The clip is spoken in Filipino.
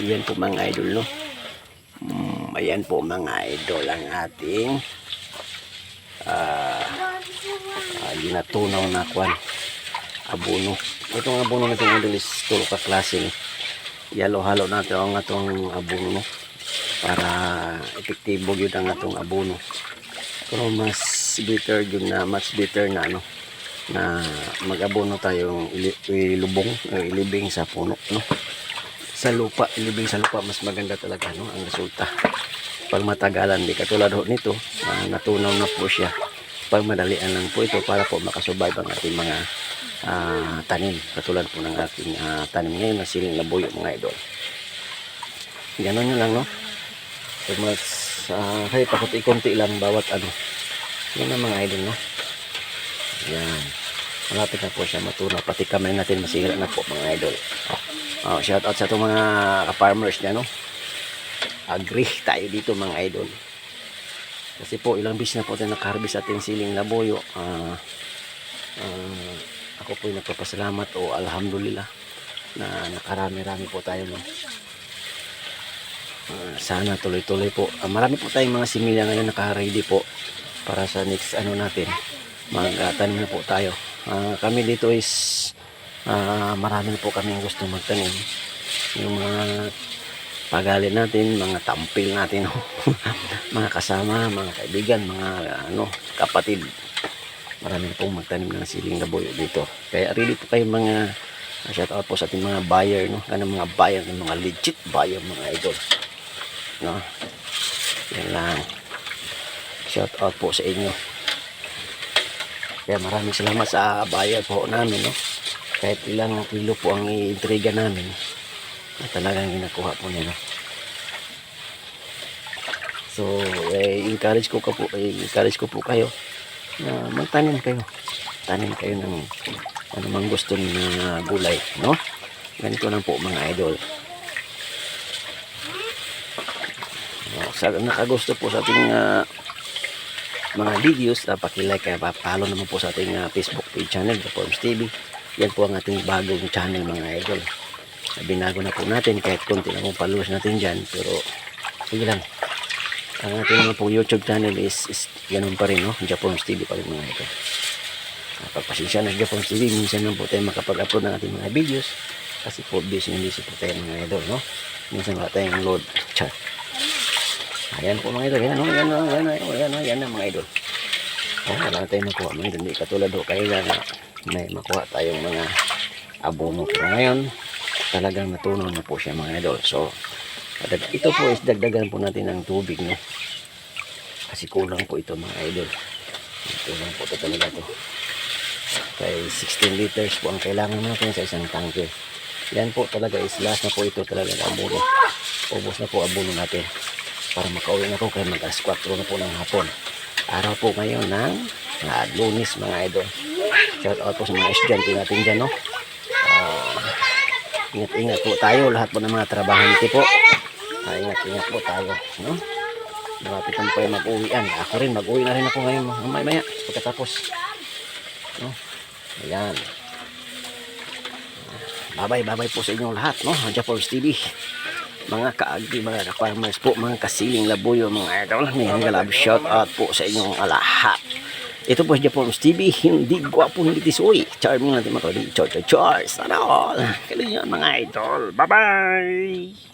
Yan po mga idol, no? Mm, ayan po mga idol ang ating ah, ginatunaw na kwan abono. Itong abono natin idol is tulo ka klase. ni. Yalo-halo natin ang atong abono no? para epektibo yun ang atong abono. Pero mas bitter yun na, much bitter na ano na mag-abono tayong ilubong ilibing sa puno no sa lupa ilibing sa lupa mas maganda talaga no ang resulta. Pag matagalan di katulad ho nito ah, natunaw na po siya. Pag madalian lang po ito para po makasurvive ang ating mga ah, tanim katulad po ng ating ah, tanim ngayon na siling labuyo mga idol. Ganon nyo lang no? Pag mas uh, kahit pakunti-kunti lang bawat ano. Yan ang mga idol no? Yan. Malapit na po siya matunaw. Pati kamay natin masira na po mga idol. oh, shout out sa itong mga farmers niya no? Agree tayo dito mga idol. Kasi po ilang bis na po tayo nakaharbis ating siling laboyo. Ah ah, ako po nagpapasalamat o alhamdulillah na nakarami-rami po tayo no? Ah, sana tuloy-tuloy po. Ah, marami po tayong mga similya ngayon naka-ready po para sa next ano natin magtanim na po tayo. Ah, kami dito is ah, marami po kami gusto magtanim. Yung mga pagali natin mga tampil natin mga kasama mga kaibigan mga ano kapatid. Marami pong magtanim ng siling laboy dito. Kaya ready po kayo mga shout out po sa ating mga buyer no? Kanang mga buyer mga legit buyer mga idol. No? Yan lang. Shout out po sa inyo. Kaya maraming salamat sa buyer po namin no kahit ilang kilo po ang iintriga namin na talagang ginakuha po nila. So eh, encourage ko ka po eh, encourage ko po kayo na magtanim kayo. Tanim kayo ng anumang gusto na gulay no? Ganito lang po mga idol. Sa nakagusto po sa ating ah, mga videos, uh, pakilike, uh, follow naman po sa ating ah, Facebook page channel, The Forms TV. Yan po ang ating bagong channel mga idol. Binago na po natin kahit konti lang po followers natin dyan, pero sige lang. Ang ating mga po YouTube channel is, is ganun pa rin, no? Japon's TV pa rin mga idol. Pagpasensya na Japon's TV, minsan lang po tayo makapag-upload ng ating mga videos kasi po busy na busy po tayo mga idol, no? Minsan wala tayong load. Chat. Ayan po mga idol. Ayan o, ayan o, ayan o, ayan o, ayan o mga idol. Oh, wala tayong makuha mga idol. Hindi katulad o kayo na may makuha tayong mga abono. Pero ngayon, talagang natunaw na po siya mga idol. So, ito po is dagdagan po natin ng tubig, no? Kasi kulang po ito mga idol. Kulang po ito talaga to. Kaya 16 liters po ang kailangan natin sa isang tanke. Yan po talaga is last na po ito talaga ng abono. Ubos na po abono natin para makauwi na po kayo mag alas 4 na po ng hapon. Araw po ngayon ng uh, lunis mga idol. Shout out po sa mga estudyante natin dyan, no? Ah, ingat-ingat po tayo, lahat po ng mga trabahante po. Ah, ingat-ingat po tayo, no? Malapit na po kayo mag-uwian. Ako rin, mag-uwi na rin ako ngayon, mamaya-maya, pagkatapos. No? Ayan. Bye-bye, bye-bye po sa inyong lahat, no? Japons TV mga kaagdi, mga ka-farmers po, mga kasiling labuyo, mga idol. May galab shout out po sa inyong lahat. Ito po si Japons TV, hindi gwapo, hindi tisoy. Charming natin mga kaagdi. Char, char, char. Sana all. Kailan yan mga idol. Bye-bye!